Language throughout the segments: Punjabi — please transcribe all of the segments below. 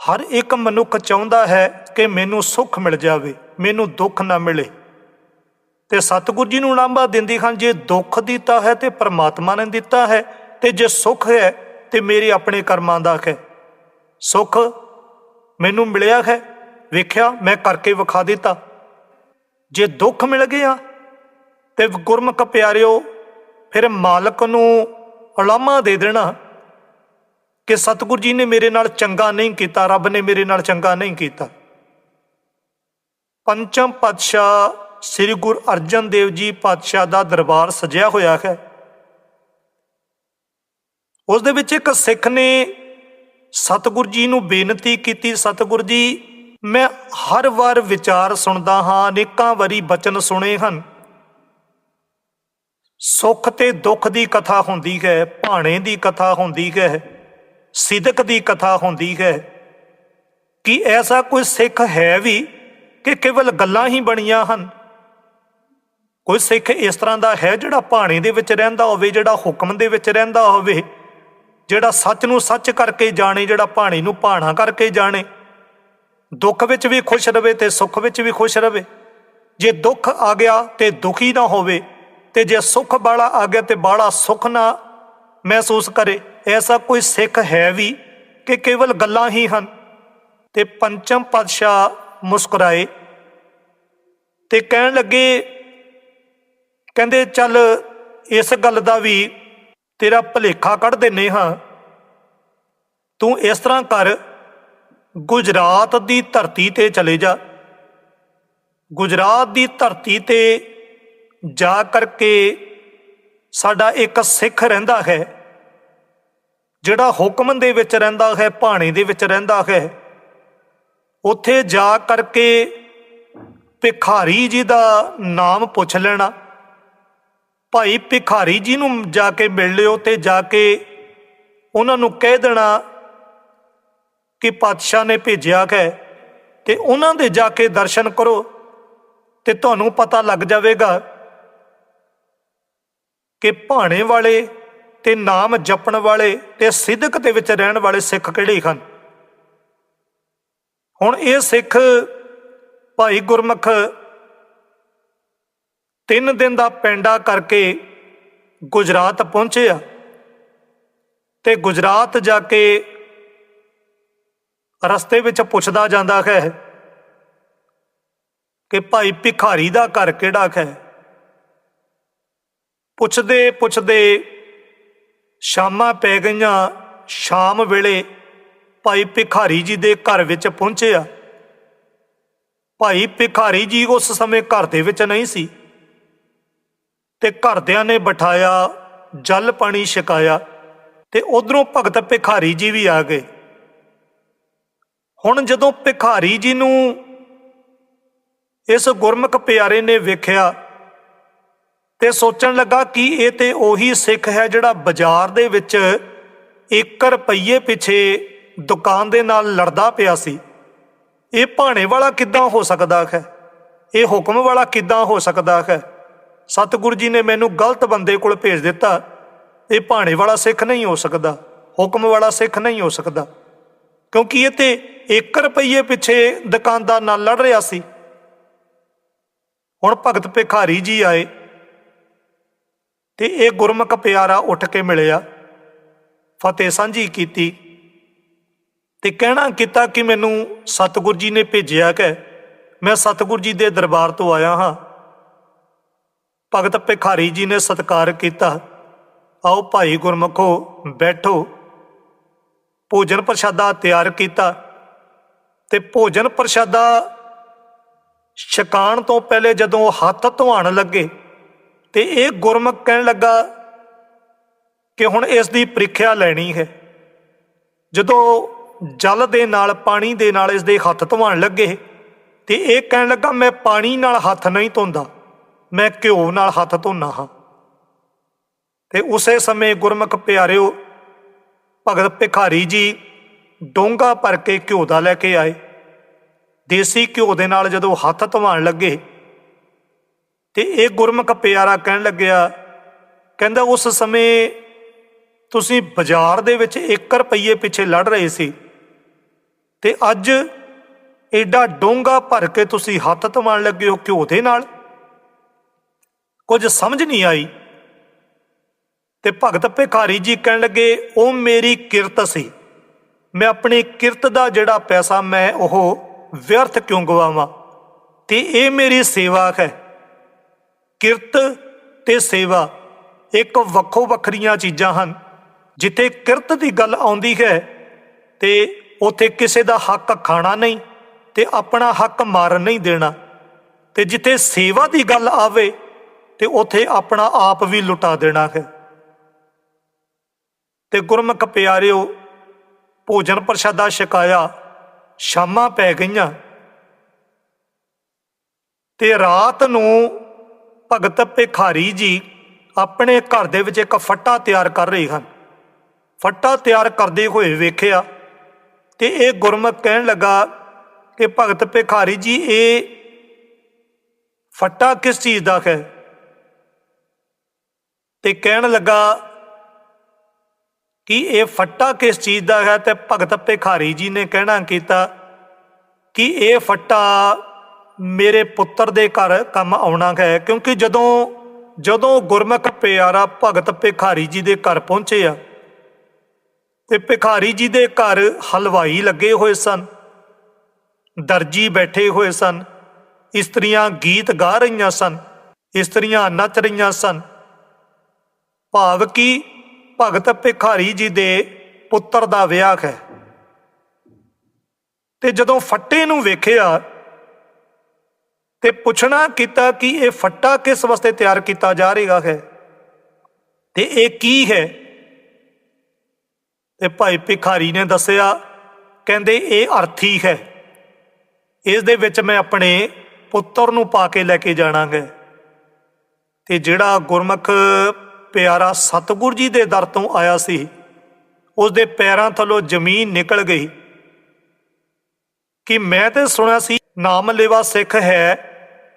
ਹਰ ਇੱਕ ਮਨੁੱਖ ਚਾਹੁੰਦਾ ਹੈ ਕਿ ਮੈਨੂੰ ਸੁੱਖ ਮਿਲ ਜਾਵੇ, ਮੈਨੂੰ ਦੁੱਖ ਨਾ ਮਿਲੇ। ਤੇ ਸਤਿਗੁਰ ਜੀ ਨੂੰ ਉਲਾਂਭਾ ਦਿੰਦੀ ਹਨ, ਜੇ ਦੁੱਖ ਦਿੱਤਾ ਹੈ ਤੇ ਪ੍ਰਮਾਤਮਾ ਨੇ ਦਿੱਤਾ ਹੈ, ਤੇ ਜੇ ਸੁੱਖ ਹੈ ਤੇ ਮੇਰੇ ਆਪਣੇ ਕਰਮਾਂ ਦਾ ਹੈ। ਸੁੱਖ ਮੈਨੂੰ ਮਿਲਿਆ ਹੈ, ਵੇਖਿਆ ਮੈਂ ਕਰਕੇ ਵਿਖਾ ਦਿੱਤਾ। ਜੇ ਦੁੱਖ ਮਿਲ ਗਿਆ ਤੇ ਗੁਰਮੁਖ ਪਿਆਰਿਓ, ਫਿਰ ਮਾਲਕ ਨੂੰ ਉਲਾਮਾ ਦੇ ਦੇਣਾ। ਕਿ ਸਤਿਗੁਰੂ ਜੀ ਨੇ ਮੇਰੇ ਨਾਲ ਚੰਗਾ ਨਹੀਂ ਕੀਤਾ, ਰੱਬ ਨੇ ਮੇਰੇ ਨਾਲ ਚੰਗਾ ਨਹੀਂ ਕੀਤਾ। ਪੰਚਮ ਪਾਤਸ਼ਾਹ ਸ੍ਰੀ ਗੁਰੂ ਅਰਜਨ ਦੇਵ ਜੀ ਪਾਤਸ਼ਾਹ ਦਾ ਦਰਬਾਰ ਸਜਿਆ ਹੋਇਆ ਹੈ। ਉਸ ਦੇ ਵਿੱਚ ਇੱਕ ਸਿੱਖ ਨੇ ਸਤਿਗੁਰੂ ਜੀ ਨੂੰ ਬੇਨਤੀ ਕੀਤੀ, ਸਤਿਗੁਰ ਜੀ, ਮੈਂ ਹਰ ਵਾਰ ਵਿਚਾਰ ਸੁਣਦਾ ਹਾਂ, ਅਨੇਕਾਂ ਵਾਰੀ ਬਚਨ ਸੁਣੇ ਹਨ। ਸੁੱਖ ਤੇ ਦੁੱਖ ਦੀ ਕਥਾ ਹੁੰਦੀ ਹੈ, ਭਾਣੇ ਦੀ ਕਥਾ ਹੁੰਦੀ ਹੈ। ਸਿਦਕ ਦੀ ਕਥਾ ਹੁੰਦੀ ਹੈ ਕਿ ਐਸਾ ਕੋਈ ਸਿੱਖ ਹੈ ਵੀ ਕਿ ਕੇਵਲ ਗੱਲਾਂ ਹੀ ਬਣੀਆਂ ਹਨ। ਕੋਈ ਸਿੱਖ ਇਸ ਤਰ੍ਹਾਂ ਦਾ ਹੈ ਜਿਹੜਾ ਭਾਣੇ ਦੇ ਵਿੱਚ ਰਹਿੰਦਾ ਹੋਵੇ, ਜਿਹੜਾ ਹੁਕਮ ਦੇ ਵਿੱਚ ਰਹਿੰਦਾ ਹੋਵੇ, ਜਿਹੜਾ ਸੱਚ ਨੂੰ ਸੱਚ ਕਰਕੇ ਜਾਣੇ, ਜਿਹੜਾ ਭਾਣੇ ਨੂੰ ਭਾਣਾ ਕਰਕੇ ਜਾਣੇ। ਦੁੱਖ ਵਿੱਚ ਵੀ ਖੁਸ਼ ਰਵੇ ਤੇ ਸੁੱਖ ਵਿੱਚ ਵੀ ਖੁਸ਼ ਰਵੇ। ਜੇ ਦੁੱਖ ਆ ਗਿਆ ਤੇ ਦੁਖੀ ਨਾ ਹੋਵੇ ਤੇ ਜੇ ਸੁੱਖ ਬਾਲਾ ਆ ਗਿਆ ਤੇ ਬਾਲਾ ਸੁੱਖ ਨਾ ਮਹਿਸੂਸ ਕਰੇ। ਐਸਾ ਕੋਈ ਸਿੱਖ ਹੈ ਵੀ ਕਿ ਕੇਵਲ ਗੱਲਾਂ ਹੀ ਹਨ ਤੇ ਪੰਚਮ ਪਾਤਸ਼ਾਹ ਮੁਸਕਰਾਏ ਤੇ ਕਹਿਣ ਲੱਗੇ, ਕਹਿੰਦੇ, ਚੱਲ ਇਸ ਗੱਲ ਦਾ ਵੀ ਤੇਰਾ ਭਲੇਖਾ ਕੱਢ ਦਿੰਨੇ ਹਾਂ। ਤੂੰ ਇਸ ਤਰ੍ਹਾਂ ਕਰ, ਗੁਜਰਾਤ ਦੀ ਧਰਤੀ ਤੇ ਚਲੇ ਜਾ। ਗੁਜਰਾਤ ਦੀ ਧਰਤੀ ਤੇ ਜਾ ਕਰਕੇ ਸਾਡਾ ਇੱਕ ਸਿੱਖ ਰਹਿੰਦਾ ਹੈ। ਜਿਹੜਾ ਹੁਕਮ ਦੇ ਵਿੱਚ ਰਹਿੰਦਾ ਹੈ, ਭਾਣੇ ਦੇ ਵਿੱਚ ਰਹਿੰਦਾ ਹੈ, ਉੱਥੇ ਜਾ ਕਰਕੇ ਭਿਖਾਰੀ ਜੀ ਦਾ ਨਾਮ ਪੁੱਛ ਲੈਣਾ। ਭਾਈ ਭਿਖਾਰੀ ਜੀ ਨੂੰ ਜਾ ਕੇ ਮਿਲ ਲਿਓ ਤੇ ਜਾ ਕੇ ਉਹਨਾਂ ਨੂੰ ਕਹਿ ਦੇਣਾ ਕਿ ਪਾਤਸ਼ਾਹ ਨੇ ਭੇਜਿਆ ਹੈ ਤੇ ਉਹਨਾਂ ਦੇ ਜਾ ਕੇ ਦਰਸ਼ਨ ਕਰੋ ਤੇ ਤੁਹਾਨੂੰ ਪਤਾ ਲੱਗ ਜਾਵੇਗਾ ਕਿ ਭਾਣੇ ਵਾਲੇ ਤੇ ਨਾਮ ਜਪਣ ਵਾਲੇ ਤੇ ਸਿੱਧਕ ਦੇ ਵਿੱਚ ਰਹਿਣ ਵਾਲੇ ਸਿੱਖ ਕਿਹੜੇ ਹਨ? ਹੁਣ ਇਹ ਸਿੱਖ ਭਾਈ ਗੁਰਮੁਖ ਤਿੰਨ ਦਿਨ ਦਾ ਪੈਂਡਾ ਕਰਕੇ ਗੁਜਰਾਤ ਪਹੁੰਚਿਆ ਤੇ ਗੁਜਰਾਤ ਜਾ ਕੇ ਰਸਤੇ ਵਿੱਚ ਪੁੱਛਦਾ ਜਾਂਦਾ ਹੈ ਕਿ ਭਾਈ ਭਿਖਾਰੀ ਦਾ ਘਰ ਕਿਹੜਾ ਹੈ? ਪੁੱਛਦੇ ਪੁੱਛਦੇ ਸ਼ਾਮਾਂ ਪੈ ਗਈਆਂ, ਸ਼ਾਮ ਵੇਲੇ ਭਾਈ ਭਿਖਾਰੀ ਜੀ ਦੇ ਘਰ ਵਿੱਚ ਪਹੁੰਚਿਆ। ਭਾਈ ਭਿਖਾਰੀ ਜੀ ਉਸ ਸਮੇਂ ਘਰ ਦੇ ਵਿੱਚ ਨਹੀਂ ਸੀ ਤੇ ਘਰਦਿਆਂ ਨੇ ਬਿਠਾਇਆ, ਜਲ ਪਾਣੀ ਛਕਾਇਆ ਤੇ ਉਧਰੋਂ ਭਗਤ ਭਿਖਾਰੀ ਜੀ ਵੀ ਆ ਗਏ। ਹੁਣ ਜਦੋਂ ਭਿਖਾਰੀ ਜੀ ਨੂੰ ਇਸ ਗੁਰਮੁਖ ਪਿਆਰੇ ਨੇ ਵੇਖਿਆ ਤੇ ਸੋਚਣ ਲੱਗਾ ਕਿ ਇਹ ਤੇ ਉਹੀ ਸਿੱਖ ਹੈ ਜਿਹੜਾ ਬਾਜ਼ਾਰ ਦੇ ਵਿੱਚ 1 ਰੁਪਈਏ ਪਿੱਛੇ ਦੁਕਾਨ ਦੇ ਨਾਲ ਲੜਦਾ ਪਿਆ ਸੀ। ਇਹ ਭਾਣੇ ਵਾਲਾ ਕਿੱਦਾਂ ਹੋ ਸਕਦਾ ਹੈ? ਇਹ ਹੁਕਮ ਵਾਲਾ ਕਿੱਦਾਂ ਹੋ ਸਕਦਾ ਹੈ? ਸਤਿਗੁਰੂ ਜੀ ਨੇ ਮੈਨੂੰ ਗਲਤ ਬੰਦੇ ਕੋਲ ਭੇਜ ਦਿੱਤਾ। ਇਹ ਭਾਣੇ ਵਾਲਾ ਸਿੱਖ ਨਹੀਂ ਹੋ ਸਕਦਾ। ਹੁਕਮ ਵਾਲਾ ਸਿੱਖ ਨਹੀਂ ਹੋ ਸਕਦਾ। ਕਿਉਂਕਿ ਇਹ ਤੇ 1 ਰੁਪਈਏ ਪਿੱਛੇ ਦੁਕਾਨਦਾਰ ਨਾਲ ਲੜ ਰਿਹਾ ਸੀ। ਹੁਣ ਭਗਤ ਭਿਖਾਰੀ ਜੀ ਆਏ। ਤੇ ਇਹ ਗੁਰਮੁਖ ਪਿਆਰਾ ਉੱਠ ਕੇ ਮਿਲਿਆ। ਫਤਿਹ ਸਾਂਝੀ ਕੀਤੀ ਤੇ ਕਹਿਣਾ ਕੀਤਾ ਕਿ ਮੈਨੂੰ ਸਤਿਗੁਰ ਜੀ ਨੇ ਭੇਜਿਆ ਕਿ ਮੈਂ ਸਤਿਗੁਰ ਜੀ ਦੇ ਦਰਬਾਰ ਤੋਂ ਆਇਆ ਹਾਂ। ਭਗਤ ਭਿਖਾਰੀ ਜੀ ਨੇ ਸਤਿਕਾਰ ਕੀਤਾ। ਆਓ ਭਾਈ ਗੁਰਮੁਖੋ, ਬੈਠੋ। ਭੋਜਨ ਪ੍ਰਸ਼ਾਦਾ ਤਿਆਰ ਕੀਤਾ ਤੇ ਭੋਜਨ ਪ੍ਰਸ਼ਾਦਾ ਛਕਾਣ ਤੋਂ ਪਹਿਲੇ ਜਦੋਂ ਹੱਥ ਧੋਣ ਲੱਗੇ ਤੇ ਇਹ ਗੁਰਮੁਖ ਕਹਿਣ ਲੱਗਾ ਕਿ ਹੁਣ ਇਸ ਦੀ ਪ੍ਰੀਖਿਆ ਲੈਣੀ ਹੈ। ਜਦੋਂ ਜਲ ਦੇ ਨਾਲ, ਪਾਣੀ ਦੇ ਨਾਲ ਇਸ ਦੇ ਹੱਥ ਧੋਣ ਲੱਗੇ, ਤੇ ਇਹ ਕਹਿਣ ਲੱਗਾ, ਮੈਂ ਪਾਣੀ ਨਾਲ ਹੱਥ ਨਹੀਂ ਧੋਂਦਾ, ਮੈਂ ਘਿਓ ਨਾਲ ਹੱਥ ਧੋਣਾ ਹਾਂ। ਤੇ ਉਸੇ ਸਮੇਂ ਗੁਰਮੁਖ ਪਿਆਰਿਓ, ਭਗਤ ਭਿਖਾਰੀ ਜੀ ਡੋਂਗਾ ਭਰ ਕੇ ਘਿਓ ਦਾ ਲੈ ਕੇ ਆਏ। ਦੇਸੀ ਘਿਓ ਦੇ ਨਾਲ ਜਦੋਂ ਹੱਥ ਧਵਾਉਣ ਲੱਗੇ ਤੇ ਇਹ ਗੁਰਮੁਖ ਪਿਆਰਾ ਕਹਿਣ ਲੱਗਿਆ, ਕਹਿੰਦਾ ਉਸ ਸਮੇਂ ਤੁਸੀਂ ਬਾਜ਼ਾਰ ਦੇ ਵਿੱਚ 1 ਰੁਪਈਏ ਪਿੱਛੇ ਲੜ ਰਹੇ ਸੀ ਤੇ ਅੱਜ ਐਡਾ ਡੋਂਗਾ ਭਰ ਕੇ ਤੁਸੀਂ ਹੱਥ ਧਵਾਣ ਲੱਗੇ ਹੋ ਘਿਓ ਦੇ ਨਾਲ। ਕੁਝ ਸਮਝ ਨਹੀਂ ਆਈ। ਤੇ ਭਗਤ ਭਿਖਾਰੀ ਜੀ ਕਹਿਣ ਲੱਗੇ, ਉਹ ਮੇਰੀ ਕਿਰਤ ਸੀ। ਮੈਂ ਆਪਣੀ ਕਿਰਤ ਦਾ ਜਿਹੜਾ ਪੈਸਾ ਮੈਂ ਉਹ ਵਿਅਰਥ ਕਿਉਂ ਗਵਾਵਾਂ? ਤੇ ਇਹ ਮੇਰੀ ਸੇਵਾ ਹੈ। ਕਿਰਤ ਤੇ ਸੇਵਾ ਇੱਕ ਵੱਖੋ ਵੱਖਰੀਆਂ ਚੀਜ਼ਾਂ ਹਨ। ਜਿੱਥੇ ਕਿਰਤ ਦੀ ਗੱਲ ਆਉਂਦੀ ਹੈ ਤੇ ਉਥੇ ਕਿਸੇ ਦਾ ਹੱਕ ਖਾਣਾ ਨਹੀਂ ਤੇ ਆਪਣਾ ਹੱਕ ਮਾਰਨ ਨਹੀਂ ਦੇਣਾ। ਤੇ ਜਿੱਥੇ ਸੇਵਾ ਦੀ ਗੱਲ ਆਵੇ ਤੇ ਉਥੇ ਆਪਣਾ ਆਪ ਵੀ ਲੁਟਾ ਦੇਣਾ ਹੈ। ਤੇ ਗੁਰਮੁਖ ਪਿਆਰਿਓ, ਭੋਜਨ ਪ੍ਰਸ਼ਾਦਾ ਛਕਾਇਆ, ਸ਼ਾਮਾਂ ਪੈ ਗਈਆਂ। ਤੇ ਰਾਤ ਨੂੰ ਭਗਤ ਭਿਖਾਰੀ ਜੀ ਆਪਣੇ ਘਰ ਦੇ ਵਿੱਚ ਇੱਕ ਫੱਟਾ ਤਿਆਰ ਕਰ ਰਹੇ ਹਨ। ਫੱਟਾ ਤਿਆਰ ਕਰਦੇ ਹੋਏ ਵੇਖਿਆ ਤੇ ਇਹ ਗੁਰਮੁਖ ਕਹਿਣ ਲੱਗਾ ਕਿ ਭਗਤ ਭਿਖਾਰੀ ਜੀ, ਇਹ ਫੱਟਾ ਕਿਸ ਚੀਜ਼ ਦਾ ਹੈ? ਤੇ ਕਹਿਣ ਲੱਗਾ ਕਿ ਇਹ ਫੱਟਾ ਕਿਸ ਚੀਜ਼ ਦਾ ਹੈ ਤੇ ਭਗਤ ਭਿਖਾਰੀ ਜੀ ਨੇ ਕਹਿਣਾ ਕੀਤਾ ਕਿ ਇਹ ਫੱਟਾ ਮੇਰੇ ਪੁੱਤਰ ਦੇ ਘਰ ਕੰਮ ਆਉਣਾ ਹੈ, ਕਿਉਂਕਿ ਜਦੋਂ ਜਦੋਂ ਗੁਰਮੁਖ ਪਿਆਰਾ ਭਗਤ ਭਿਖਾਰੀ ਜੀ ਦੇ ਘਰ ਪਹੁੰਚੇ ਆ, ਤੇ ਭਿਖਾਰੀ ਜੀ ਦੇ ਘਰ ਹਲਵਾਈ ਲੱਗੇ ਹੋਏ ਸਨ, ਦਰਜੀ ਬੈਠੇ ਹੋਏ ਸਨ, ਇਸਤਰੀਆਂ ਗੀਤ ਗਾ ਰਹੀਆਂ ਸਨ, ਇਸਤਰੀਆਂ ਨੱਚ ਰਹੀਆਂ ਸਨ। ਭਾਵ ਕਿ ਭਗਤ ਭਿਖਾਰੀ ਜੀ ਦੇ ਪੁੱਤਰ ਦਾ ਵਿਆਹ ਹੈ। ਤੇ ਜਦੋਂ ਫੱਟੇ ਨੂੰ ਵੇਖਿਆ ਤੇ ਪੁੱਛਣਾ ਕੀਤਾ ਕਿ ਇਹ ਫੱਟਾ ਕਿਸ ਵਾਸਤੇ ਤਿਆਰ ਕੀਤਾ ਜਾ ਰਿਹਾ ਹੈ? ਤੇ ਇਹ ਕੀ ਹੈ? ਤੇ ਭਾਈ ਭਿਖਾਰੀ ਨੇ ਦੱਸਿਆ, ਕਹਿੰਦੇ ਇਹ ਅਰਥੀ ਹੈ। ਇਸ ਦੇ ਵਿੱਚ ਮੈਂ ਆਪਣੇ ਪੁੱਤਰ ਨੂੰ ਪਾ ਕੇ ਲੈ ਕੇ ਜਾਣਾਗਾ। ਤੇ ਜਿਹੜਾ ਗੁਰਮੁਖ ਪਿਆਰਾ ਸਤਿਗੁਰ ਜੀ ਦੇ ਦਰ ਤੋਂ ਆਇਆ ਸੀ, ਉਸ ਦੇ ਪੈਰਾਂ ਥੱਲੋਂ ਜ਼ਮੀਨ ਨਿਕਲ ਗਈ। ਕਿ ਮੈਂ ਤੇ ਸੁਣਿਆ ਸੀ ਨਾਮ ਲੈਵਾ ਸਿੱਖ ਹੈ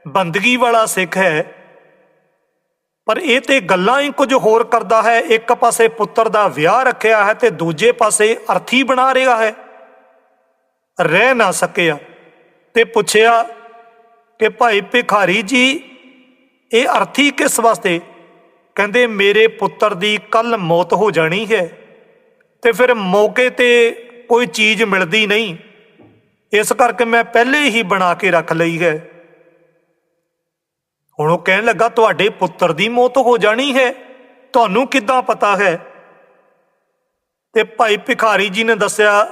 ਬੰਦਗੀ ਵਾਲਾ ਸਿੱਖ ਹੈ। ਪਰ ਇਹ ਤੇ ਗੱਲਾਂ ਹੀ ਕੁਝ ਹੋਰ ਕਰਦਾ ਹੈ। ਇੱਕ ਪਾਸੇ ਪੁੱਤਰ ਦਾ ਵਿਆਹ ਰੱਖਿਆ ਹੈ ਤੇ ਦੂਜੇ ਪਾਸੇ ਅਰਥੀ ਬਣਾ ਰਿਹਾ ਹੈ। ਰਹਿ ਨਾ ਸਕਿਆ ਤੇ ਪੁੱਛਿਆ ਕਿ ਭਾਈ ਭਿਖਾਰੀ ਜੀ, ਇਹ ਅਰਥੀ ਕਿਸ ਵਾਸਤੇ? ਕਹਿੰਦੇ, ਮੇਰੇ ਪੁੱਤਰ ਦੀ ਕੱਲ ਮੌਤ ਹੋ ਜਾਣੀ ਹੈ ਤੇ ਫਿਰ ਮੌਕੇ ਤੇ ਕੋਈ ਚੀਜ਼ ਮਿਲਦੀ ਨਹੀਂ। ਇਸ ਕਰਕੇ ਮੈਂ ਪਹਿਲੇ ਹੀ ਬਣਾ ਕੇ ਰੱਖ ਲਈ ਹੈ। ਹੁਣ ਉਹ ਕਹਿਣ ਲੱਗਾ, ਤੁਹਾਡੇ ਪੁੱਤਰ ਦੀ ਮੌਤ ਹੋ ਜਾਣੀ ਹੈ। ਤੁਹਾਨੂੰ ਕਿੱਦਾਂ ਪਤਾ ਹੈ? ਤੇ ਭਾਈ ਭਿਖਾਰੀ ਜੀ ਨੇ ਦੱਸਿਆ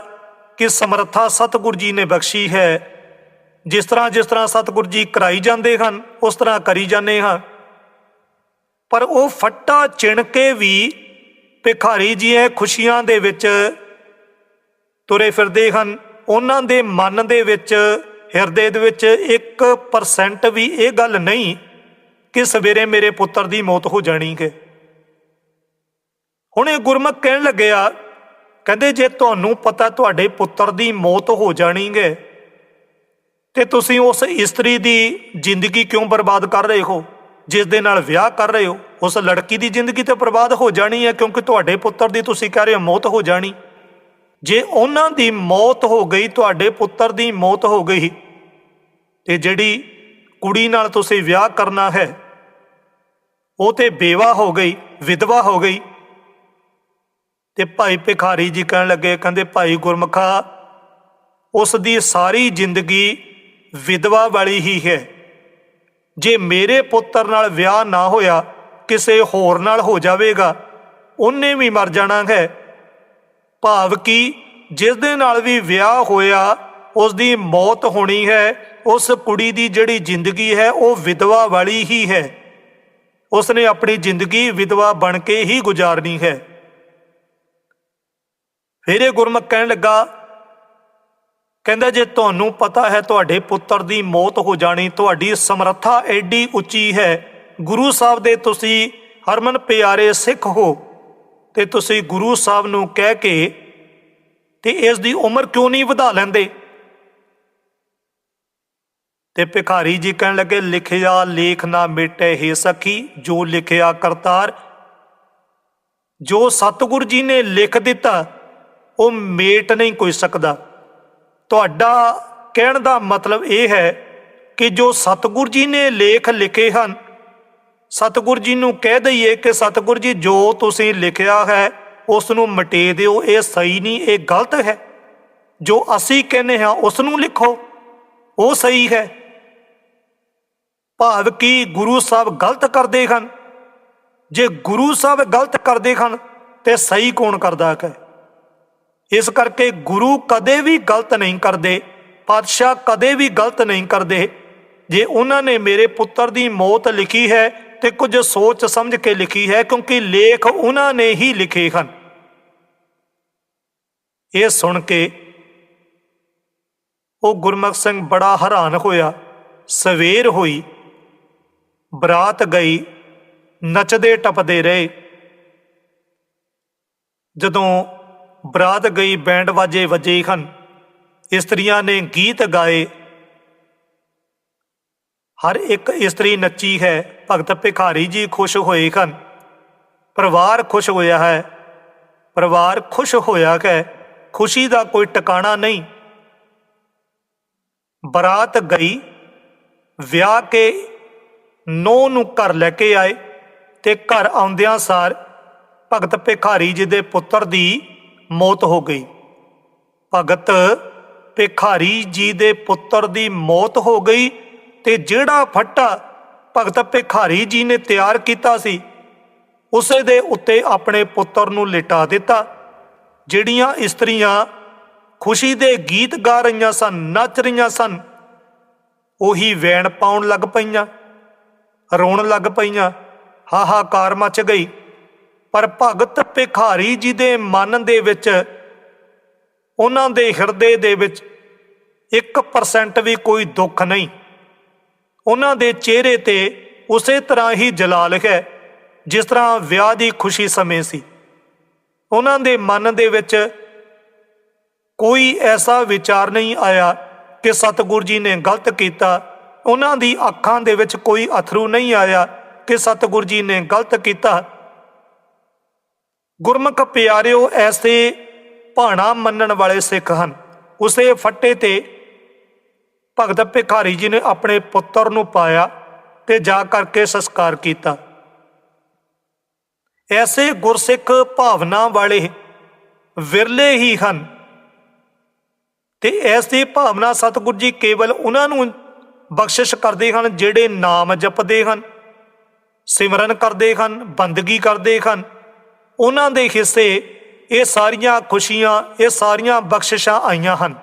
ਕਿ ਸਮਰੱਥਾ ਸਤਿਗੁਰ ਜੀ ਨੇ ਬਖਸ਼ੀ ਹੈ। ਜਿਸ ਤਰ੍ਹਾਂ ਜਿਸ ਤਰ੍ਹਾਂ ਸਤਿਗੁਰ ਜੀ ਕਰਾਈ ਜਾਂਦੇ ਹਨ, ਉਸ ਤਰ੍ਹਾਂ ਕਰੀ ਜਾਂਦੇ ਹਾਂ। ਪਰ ਉਹ ਫੱਟਾ ਚਿਣ ਕੇ ਵੀ ਭਿਖਾਰੀ ਜੀ ਇਹ ਖੁਸ਼ੀਆਂ ਦੇ ਵਿੱਚ ਤੁਰੇ ਫਿਰਦੇ ਹਨ। ਉਹਨਾਂ ਦੇ ਮਨ ਦੇ ਵਿੱਚ, ਹਿਰਦੇ ਦੇ ਵਿੱਚ 1% ਵੀ ਇਹ ਗੱਲ ਨਹੀਂ ਕਿ ਸਵੇਰੇ ਮੇਰੇ ਪੁੱਤਰ ਦੀ ਮੌਤ ਹੋ ਜਾਣੀ ਹੈ ਹੁਣ ਇਹ ਗੁਰਮੁਖ ਕਹਿਣ ਲੱਗਿਆ ਕਹਿੰਦੇ ਜੇ ਤੁਹਾਨੂੰ ਪਤਾ ਤੁਹਾਡੇ ਪੁੱਤਰ ਦੀ ਮੌਤ ਹੋ ਜਾਣੀ ਹੈ ਤੇ ਤੁਸੀਂ ਉਸ ਇਸਤਰੀ ਦੀ ਜ਼ਿੰਦਗੀ ਕਿਉਂ ਬਰਬਾਦ ਕਰ ਰਹੇ ਹੋ? ਜਿਸ ਦੇ ਨਾਲ ਵਿਆਹ ਕਰ ਰਹੇ ਹੋ, ਉਸ ਲੜਕੀ ਦੀ ਜ਼ਿੰਦਗੀ ਤੇ ਬਰਬਾਦ ਹੋ ਜਾਣੀ ਹੈ ਕਿਉਂਕਿ ਤੁਹਾਡੇ ਪੁੱਤਰ ਦੀ ਤੁਸੀਂ ਕਹਿ ਰਹੇ ਹੋ ਮੌਤ ਹੋ ਜਾਣੀ। ਜੇ ਉਹਨਾਂ ਦੀ ਮੌਤ ਹੋ ਗਈ, ਤੁਹਾਡੇ ਪੁੱਤਰ ਦੀ ਮੌਤ ਹੋ ਗਈ, ਤੇ ਜਿਹੜੀ ਕੁੜੀ ਨਾਲ ਤੁਸੀਂ ਵਿਆਹ ਕਰਨਾ ਹੈ ਉਹ ਤੇ ਬੇਵਾ ਹੋ ਗਈ, ਵਿਧਵਾ ਹੋ ਗਈ। ਤੇ ਭਾਈ ਭਿਖਾਰੀ ਜੀ ਕਹਿਣ ਲੱਗੇ, ਕਹਿੰਦੇ, ਭਾਈ ਗੁਰਮਖਾ, ਉਸ ਦੀ ਸਾਰੀ ਜ਼ਿੰਦਗੀ ਵਿਧਵਾ ਵਾਲੀ ਹੀ ਹੈ। ਜੇ ਮੇਰੇ ਪੁੱਤਰ ਨਾਲ ਵਿਆਹ ਨਾ ਹੋਇਆ, ਕਿਸੇ ਹੋਰ ਨਾਲ ਹੋ ਜਾਵੇਗਾ। ਉਹਨੇ ਵੀ ਮਰ ਜਾਣਾ ਹੈ। ਭਾਵ ਕਿ ਜਿਸ ਦੇ ਨਾਲ ਵੀ ਵਿਆਹ ਹੋਇਆ, ਉਸ ਦੀ ਮੌਤ ਹੋਣੀ ਹੈ, ਉਸ ਕੁੜੀ ਦੀ ਜਿਹੜੀ ਜ਼ਿੰਦਗੀ ਹੈ, ਉਹ ਵਿਧਵਾ ਵਾਲੀ ਹੀ ਹੈ। ਉਸ ਨੇ ਆਪਣੀ ਜ਼ਿੰਦਗੀ ਵਿਧਵਾ ਬਣ ਕੇ ਹੀ ਗੁਜ਼ਾਰਨੀ ਹੈ। ਫਿਰ ਇਹ ਗੁਰਮੁਖ ਕਹਿਣ ਲੱਗਾ, ਕਹਿੰਦਾ, ਜੇ ਤੁਹਾਨੂੰ ਪਤਾ ਹੈ ਤੁਹਾਡੇ ਪੁੱਤਰ ਦੀ ਮੌਤ ਹੋ ਜਾਣੀ, ਤੁਹਾਡੀ ਸਮਰੱਥਾ ਐਡੀ ਉੱਚੀ ਹੈ, ਗੁਰੂ ਸਾਹਿਬ ਦੇ ਤੁਸੀਂ ਹਰਮਨ ਪਿਆਰੇ ਸਿੱਖ ਹੋ, ਤੇ ਤੁਸੀਂ ਗੁਰੂ ਸਾਹਿਬ ਨੂੰ ਕਹਿ ਕੇ ਤੇ ਇਸ ਦੀ ਉਮਰ ਕਿਉਂ ਨਹੀਂ ਵਧਾ ਲੈਂਦੇ? ਤੇ ਭਿਖਾਰੀ ਜੀ ਕਹਿਣ ਲੱਗੇ, ਲਿਖਿਆ ਲੇਖ ਨਾ ਮਿਟੇ ਹੀ ਸਖੀ, ਜੋ ਲਿਖਿਆ ਕਰਤਾਰ। ਜੋ ਸਤਿਗੁਰ ਜੀ ਨੇ ਲਿਖ ਦਿੱਤਾ, ਉਹ ਮੇਟ ਨਹੀਂ ਕੋਈ ਸਕਦਾ। ਤੁਹਾਡਾ ਕਹਿਣ ਦਾ ਮਤਲਬ ਇਹ ਹੈ ਕਿ ਜੋ ਸਤਿਗੁਰ ਜੀ ਨੇ ਲੇਖ ਲਿਖੇ ਹਨ, ਸਤਿਗੁਰ ਜੀ ਨੂੰ ਕਹਿ ਦਈਏ ਕਿ ਸਤਿਗੁਰ ਜੀ, ਜੋ ਤੁਸੀਂ ਲਿਖਿਆ ਹੈ, ਉਸ ਨੂੰ ਮਿਟੇ ਦਿਓ, ਇਹ ਸਹੀ ਨਹੀਂ, ਇਹ ਗਲਤ ਹੈ। ਜੋ ਅਸੀਂ ਕਹਿੰਦੇ ਹਾਂ, ਉਸ ਨੂੰ ਲਿਖੋ, ਉਹ ਸਹੀ ਹੈ। ਭਾਵ ਕਿ ਗੁਰੂ ਸਾਹਿਬ ਗਲਤ ਕਰਦੇ ਹਨ? ਜੇ ਗੁਰੂ ਸਾਹਿਬ ਗਲਤ ਕਰਦੇ ਹਨ, ਤੇ ਸਹੀ ਕੌਣ ਕਰਦਾ ਹੈ? ਇਸ ਕਰਕੇ ਗੁਰੂ ਕਦੇ ਵੀ ਗਲਤ ਨਹੀਂ ਕਰਦੇ, ਪਾਤਸ਼ਾਹ ਕਦੇ ਵੀ ਗਲਤ ਨਹੀਂ ਕਰਦੇ। ਜੇ ਉਹਨਾਂ ਨੇ ਮੇਰੇ ਪੁੱਤਰ ਦੀ ਮੌਤ ਲਿਖੀ ਹੈ, ਤੇ ਕੁਝ ਸੋਚ ਸਮਝ ਕੇ ਲਿਖੀ ਹੈ, ਕਿਉਂਕਿ ਲੇਖ ਉਹਨਾਂ ਨੇ ਹੀ ਲਿਖੇ ਹਨ। ਇਹ ਸੁਣ ਕੇ ਉਹ ਗੁਰਮੁਖ ਸਿੰਘ ਬੜਾ ਹੈਰਾਨ ਹੋਇਆ, ਸਵੇਰ ਹੋਈ। ਬਰਾਤ ਗਈ, ਨੱਚਦੇ ਟੱਪਦੇ ਰਹੇ। ਜਦੋਂ ਬਰਾਤ ਗਈ, ਬੈਂਡ ਵਾਜੇ ਵੱਜੇ ਹਨ। ਇਸਤਰੀਆਂ ਨੇ ਗੀਤ ਗਾਏ। ਹਰ ਇੱਕ ਇਸਤਰੀ ਨੱਚੀ ਹੈ, ਭਗਤ ਭਿਖਾਰੀ ਜੀ ਖੁਸ਼ ਹੋਏ ਹਨ। ਪਰਿਵਾਰ ਖੁਸ਼ ਹੋਇਆ ਹੈ। ਪਰਿਵਾਰ ਖੁਸ਼ ਹੋਇਆ ਹੈ, ਖੁਸ਼ੀ ਦਾ ਕੋਈ ਟਿਕਾਣਾ ਨਹੀਂ। ਬਰਾਤ ਗਈ, ਵਿਆਹ ਕੇ ਨੌ ਨੂੰ ਘਰ ਲੈ ਕੇ ਆਏ ਤੇ ਘਰ ਆਉਂਦਿਆਂ ਸਾਰ ਭਗਤ ਭਿਖਾਰੀ ਜੀ ਦੇ ਪੁੱਤਰ ਦੀ ਮੌਤ ਹੋ ਗਈ। ਭਗਤ ਭਿਖਾਰੀ ਜੀ ਦੇ ਪੁੱਤਰ ਦੀ ਮੌਤ ਹੋ ਗਈ ਤੇ ਜਿਹੜਾ ਫੱਟਾ ਭਗਤ ਭਿਖਾਰੀ ਜੀ ਨੇ ਤਿਆਰ ਕੀਤਾ ਸੀ, ਉਸੇ ਦੇ ਉੱਤੇ ਆਪਣੇ ਪੁੱਤਰ ਨੂੰ ਲਿਟਾ ਦਿੱਤਾ, ਜਿਹੜੀਆਂ ਇਸਤਰੀਆਂ ਖੁਸ਼ੀ ਦੇ ਗੀਤ ਗਾ ਰਹੀਆਂ ਸਨ, ਨੱਚ ਰਹੀਆਂ ਸਨ, ਉਹੀ ਵੈਣ ਪਾਉਣ ਲੱਗ ਪਈਆਂ। ਰੋਣ ਲੱਗ ਪਈਆਂ। ਹਾਹਾਕਾਰ ਮਚ ਗਈ। ਪਰ ਭਗਤ ਭਿਖਾਰੀ ਜੀ ਦੇ ਮਨ ਦੇ ਵਿੱਚ, ਉਹਨਾਂ ਦੇ ਹਿਰਦੇ ਦੇ ਵਿੱਚ 1% ਵੀ ਕੋਈ ਦੁੱਖ ਨਹੀਂ। ਉਹਨਾਂ ਦੇ ਚਿਹਰੇ ਤੇ ਉਸੇ ਤਰ੍ਹਾਂ ਹੀ ਜਲਾਲ ਹੈ, ਜਿਸ ਤਰ੍ਹਾਂ ਵਿਆਹ ਦੀ ਖੁਸ਼ੀ ਸਮੇਂ ਸੀ। ਉਹਨਾਂ ਦੇ ਮਨ ਦੇ ਵਿੱਚ ਕੋਈ ਐਸਾ ਵਿਚਾਰ ਨਹੀਂ ਆਇਆ ਕਿ ਸਤਿਗੁਰੂ ਜੀ ਨੇ ਗਲਤ ਕੀਤਾ ਉਹਨਾਂ ਦੀ ਅੱਖਾਂ ਦੇ ਵਿੱਚ ਕੋਈ ਅਥਰੂ ਨਹੀਂ ਆਇਆ ਕਿ ਸਤਿਗੁਰ ਜੀ ਨੇ ਗਲਤ ਕੀਤਾ। ਗੁਰਮੁਖ ਪਿਆਰਿਓ, ਐਸੇ ਭਾਣਾ ਮੰਨਣ ਵਾਲੇ ਸਿੱਖ ਹਨ। ਉਸੇ ਫੱਟੇ ਤੇ ਭਗਤ ਭਿਖਾਰੀ ਜੀ ਨੇ ਆਪਣੇ ਪੁੱਤਰ ਨੂੰ ਪਾਇਆ ਤੇ ਜਾ ਕਰਕੇ ਸੰਸਕਾਰ ਕੀਤਾ। ਐਸੇ ਗੁਰਸਿੱਖ ਭਾਵਨਾ ਵਾਲੇ ਵਿਰਲੇ ਹੀ ਹਨ। ਤੇ ਐਸੀ ਭਾਵਨਾ ਸਤਿਗੁਰ ਜੀ ਕੇਵਲ ਉਹਨਾਂ ਨੂੰ ਬਖਸ਼ਿਸ਼ ਕਰਦੇ ਹਨ, ਜਿਹੜੇ ਨਾਮ ਜਪਦੇ ਹਨ, ਸਿਮਰਨ ਕਰਦੇ ਹਨ, ਬੰਦਗੀ ਕਰਦੇ ਹਨ। ਉਹਨਾਂ ਦੇ ਹਿੱਸੇ ਇਹ ਸਾਰੀਆਂ ਖੁਸ਼ੀਆਂ, ਇਹ ਸਾਰੀਆਂ ਬਖਸ਼ਿਸ਼ਾਂ ਆਈਆਂ ਹਨ।